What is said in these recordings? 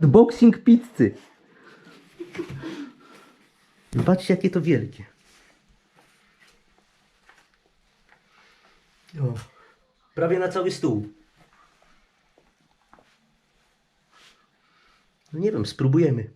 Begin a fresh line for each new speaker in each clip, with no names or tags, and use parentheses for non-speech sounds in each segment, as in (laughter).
Boxing pizzy. Zobaczcie jakie to wielkie. O, prawie na cały stół. No nie wiem, spróbujemy.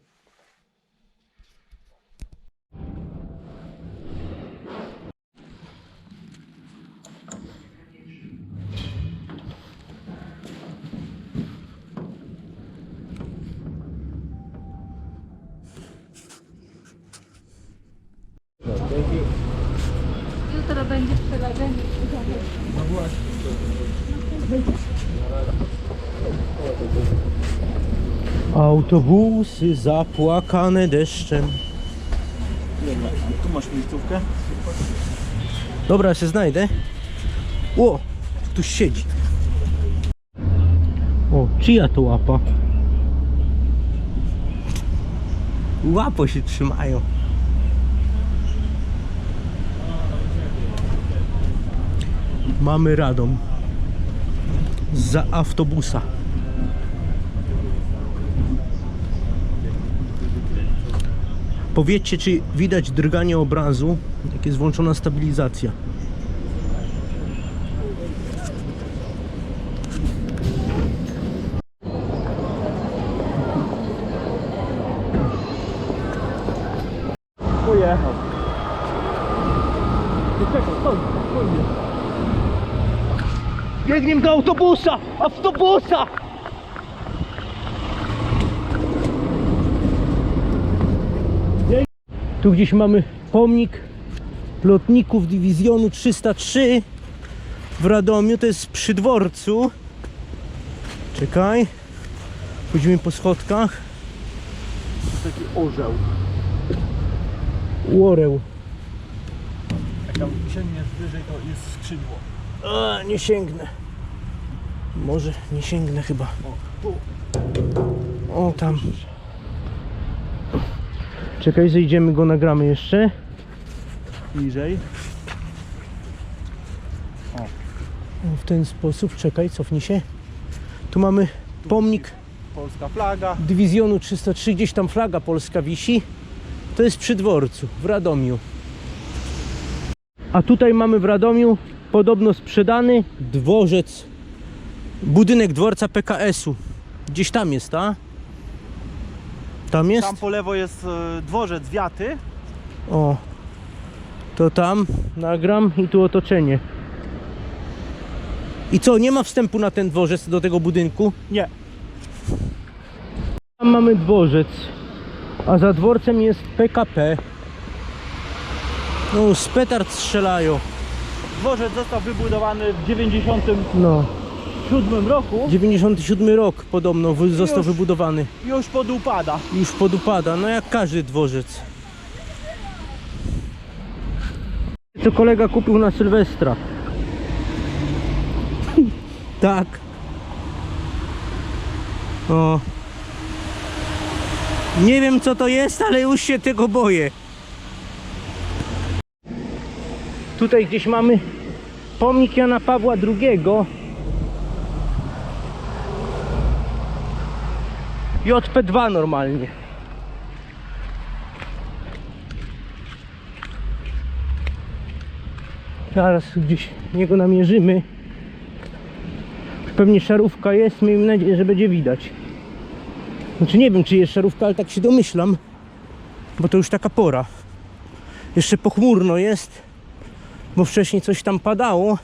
Jutro będzie przerażenie.
Autobusy zapłakane deszczem.
Tu masz miejscówkę?
Dobra, ja się znajdę. O, tu siedzi. O, czyja to łapa? Łapo się trzymają. Mamy radom. Za autobusa. Powiedzcie, czy widać drganie obrazu, jak jest włączona stabilizacja.
Pojechał. Czekaj, stoi, spokojnie.
Biegniemy do autobusa! Autobusa! Tu gdzieś mamy pomnik lotników dywizjonu 303 w Radomiu, to jest przy dworcu. Czekaj. Chodzimy po schodkach.
Taki orzeł.
Łoreł.
Tam sięgniesz wyżej, to jest skrzydło.
A, nie sięgnę. Może nie sięgnę chyba.
O, tu.
O, tam. Czekaj, zejdziemy go, nagramy jeszcze.
Niżej.
O, W ten sposób, czekaj, cofnij się. Tu mamy pomnik
Polska flaga.
dywizjonu 303, gdzieś tam flaga polska wisi. To jest przy dworcu, w Radomiu. A tutaj mamy w Radomiu podobno sprzedany dworzec, budynek dworca PKS-u. Gdzieś tam jest, a? Tam jest?
Tam po lewo jest e, dworzec Wiaty.
O, to tam nagram i tu otoczenie. I co, nie ma wstępu na ten dworzec do tego budynku?
Nie.
Tam mamy dworzec, a za dworcem jest PKP. No, z petard strzelają.
Dworzec został wybudowany w 97
No,
roku.
97 rok podobno wy- został
Już.
wybudowany.
Już podupada.
Już podupada, no jak każdy dworzec. Co kolega kupił na Sylwestra. (laughs) tak. O. Nie wiem co to jest, ale już się tego boję. Tutaj gdzieś mamy pomnik Jana Pawła II. JP2 normalnie. Zaraz gdzieś niego namierzymy. Pewnie szarówka jest, miejmy nadzieję, że będzie widać. Znaczy nie wiem, czy jest szarówka, ale tak się domyślam. Bo to już taka pora. Jeszcze pochmurno jest, bo wcześniej coś tam padało.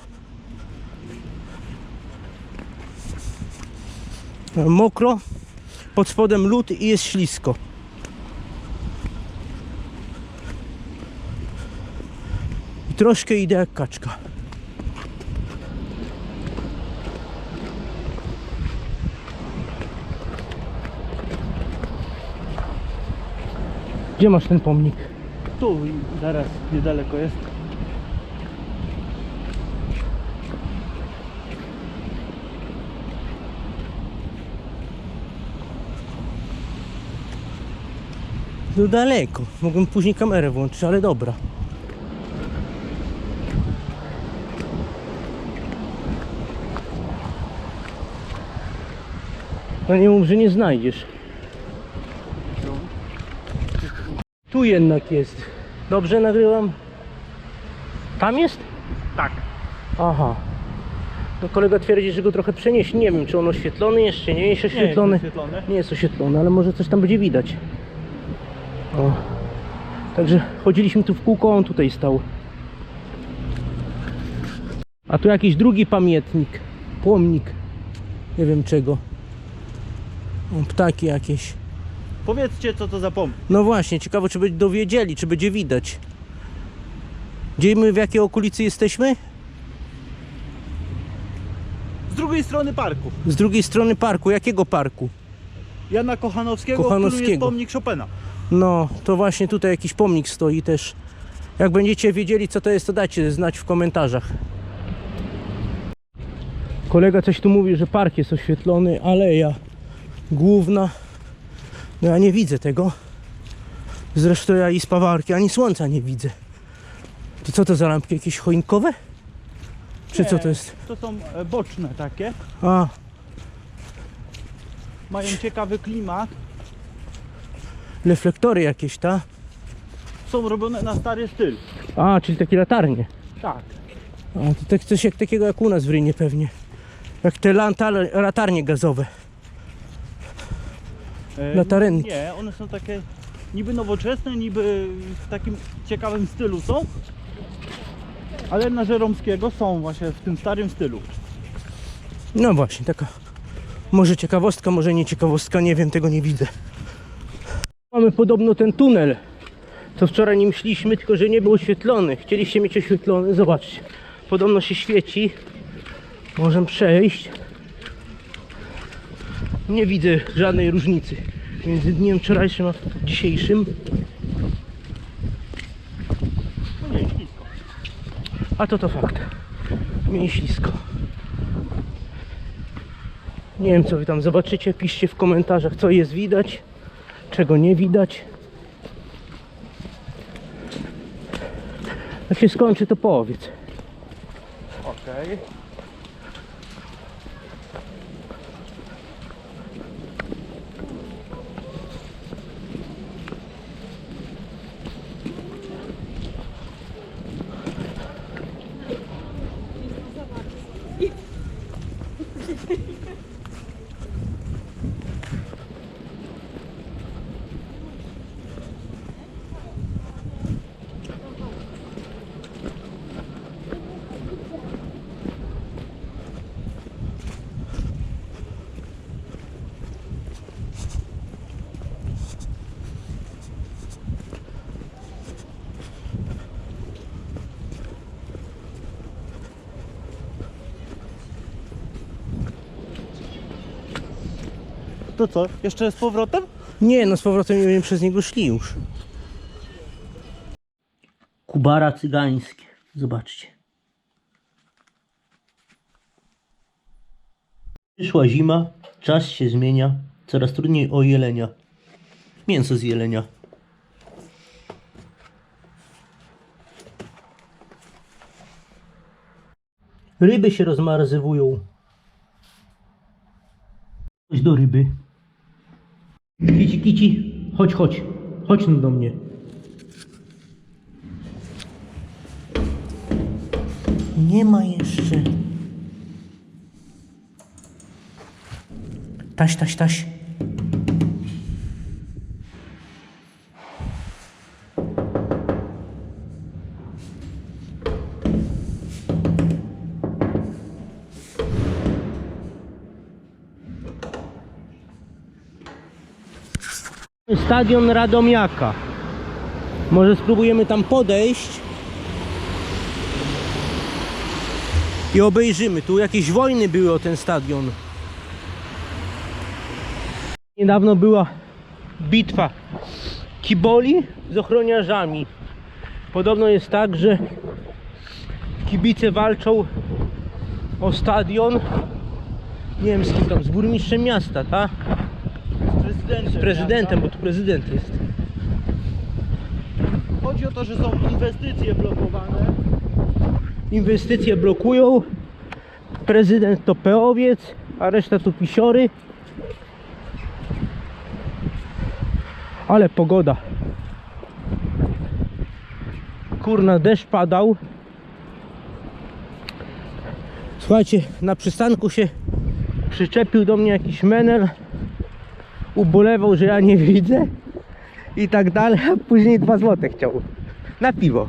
Mokro, pod spodem lód i jest ślisko. I troszkę idę jak kaczka. Gdzie masz ten pomnik?
Tu zaraz niedaleko jest.
No daleko. Mogłem później kamerę włączyć, ale dobra. No nie mów, że nie znajdziesz. Tu jednak jest. Dobrze nagrywam? Tam jest?
Tak.
Aha. No kolega twierdzi, że go trochę przenieść. Nie wiem, czy on oświetlony jest, czy nie jest oświetlony.
Nie jest oświetlony,
nie jest oświetlony ale może coś tam będzie widać. O. Także chodziliśmy tu w kółko, on tutaj stał. A tu jakiś drugi pamiętnik. Pomnik. Nie wiem czego. O, ptaki jakieś.
Powiedzcie, co to za pomnik.
No właśnie, ciekawe czy będzie dowiedzieli, czy będzie widać. Gdzie my w jakiej okolicy jesteśmy?
Z drugiej strony parku.
Z drugiej strony parku. Jakiego parku?
Jana Kochanowskiego, w którym jest
Kochanowskiego.
pomnik Chopina.
No, to właśnie tutaj jakiś pomnik stoi też. Jak będziecie wiedzieli co to jest, to dajcie znać w komentarzach. Kolega coś tu mówi, że park jest oświetlony, aleja główna. No ja nie widzę tego. Zresztą ja i spawarki, ani słońca nie widzę. To co to za lampki? Jakieś choinkowe? Czy co to jest?
To są e, boczne takie.
A,
Mają ciekawy klimat.
Reflektory jakieś, ta?
Są robione na stary styl.
A, czyli takie latarnie.
Tak.
A, to tak coś jak takiego jak u nas w Rynie pewnie. Jak te latarnie gazowe.
E,
Latarenki.
Nie, one są takie niby nowoczesne, niby w takim ciekawym stylu są. Ale na Żeromskiego są właśnie w tym starym stylu.
No właśnie, taka może ciekawostka, może nie ciekawostka, nie wiem, tego nie widzę. Mamy podobno ten tunel, co wczoraj nim szliśmy, tylko że nie był oświetlony. Chcieliście mieć oświetlony, zobaczcie. Podobno się świeci. Możemy przejść. Nie widzę żadnej różnicy między dniem wczorajszym a dzisiejszym.
No ślisko.
A to to fakt. Mięślisko. Nie wiem co wy tam zobaczycie. Piszcie w komentarzach co jest widać, czego nie widać. Jak się skończy to powiedz.
Okej. To co? Jeszcze z powrotem?
Nie, no z powrotem nie przez niego szli już. Kubara cygańskie. Zobaczcie. Przyszła zima, czas się zmienia, coraz trudniej o jelenia. Mięso z jelenia. Ryby się rozmarzywują. Chodź do ryby. Kici, kici, chodź, chodź. Chodź no do mnie. Nie ma jeszcze. Taś, taś, taś. Stadion Radomiaka. Może spróbujemy tam podejść i obejrzymy. Tu jakieś wojny były o ten stadion. Niedawno była bitwa kiboli z ochroniarzami. Podobno jest tak, że kibice walczą o stadion. Nie wiem z kim tam, z burmistrzem miasta, tak?
Z prezydentem.
Prezydentem, bo
miasta.
tu prezydent jest.
Chodzi o to, że są inwestycje blokowane.
Inwestycje blokują. Prezydent to peowiec, a reszta to pisiory. Ale pogoda. kurna deszcz padał. Słuchajcie, na przystanku się przyczepił do mnie jakiś menel. Ubolewał, że ja nie widzę i tak dalej, a później dwa złote chciał na piwo.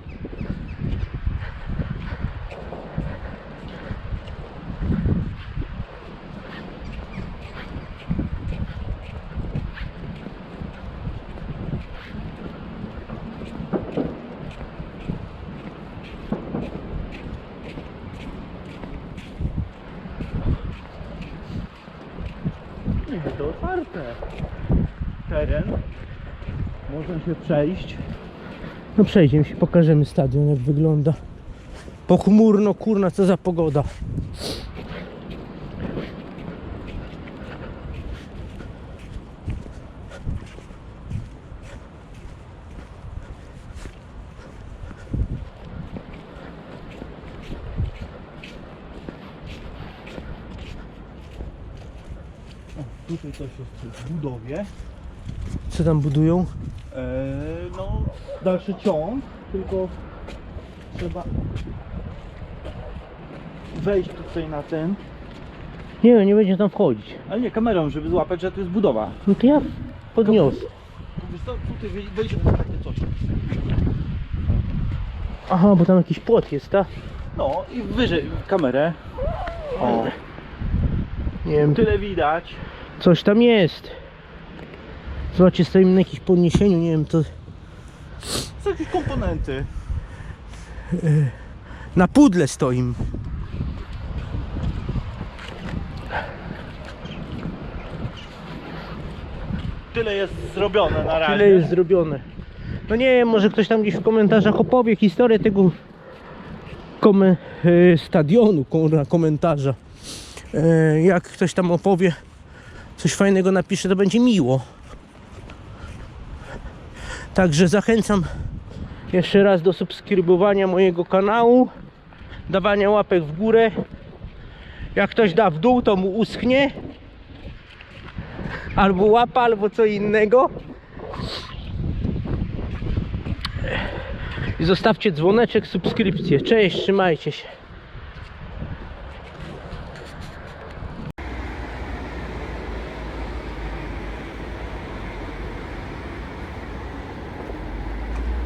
Niby Teren. Można się przejść.
No przejdziemy się, pokażemy stadion jak wygląda. Pochmurno, kurna, co za pogoda.
Tutaj coś jest w budowie.
Co tam budują?
Eee, no, dalszy ciąg, tylko trzeba wejść tutaj na ten,
Nie no, nie będzie tam wchodzić.
ale nie kamerą, żeby złapać, że to jest budowa.
No to ja podniosę.
Wiesz co, tutaj wej- wejdzie na takie coś.
Aha, bo tam jakiś płot jest, tak?
No i wyżej kamerę. O,
Nie wiem,
tyle widać.
Coś tam jest. Zobaczcie, stoimy na jakimś podniesieniu, nie wiem, to
Są jakieś komponenty.
na pudle stoimy.
Tyle jest zrobione na razie.
Tyle jest zrobione. No nie wiem, może ktoś tam gdzieś w komentarzach opowie historię tego e, stadionu, komentarza. E, jak ktoś tam opowie, coś fajnego napisze, to będzie miło. Także zachęcam jeszcze raz do subskrybowania mojego kanału, dawania łapek w górę. Jak ktoś da w dół, to mu uschnie. Albo łapa, albo co innego. I zostawcie dzwoneczek, subskrypcję. Cześć, trzymajcie się.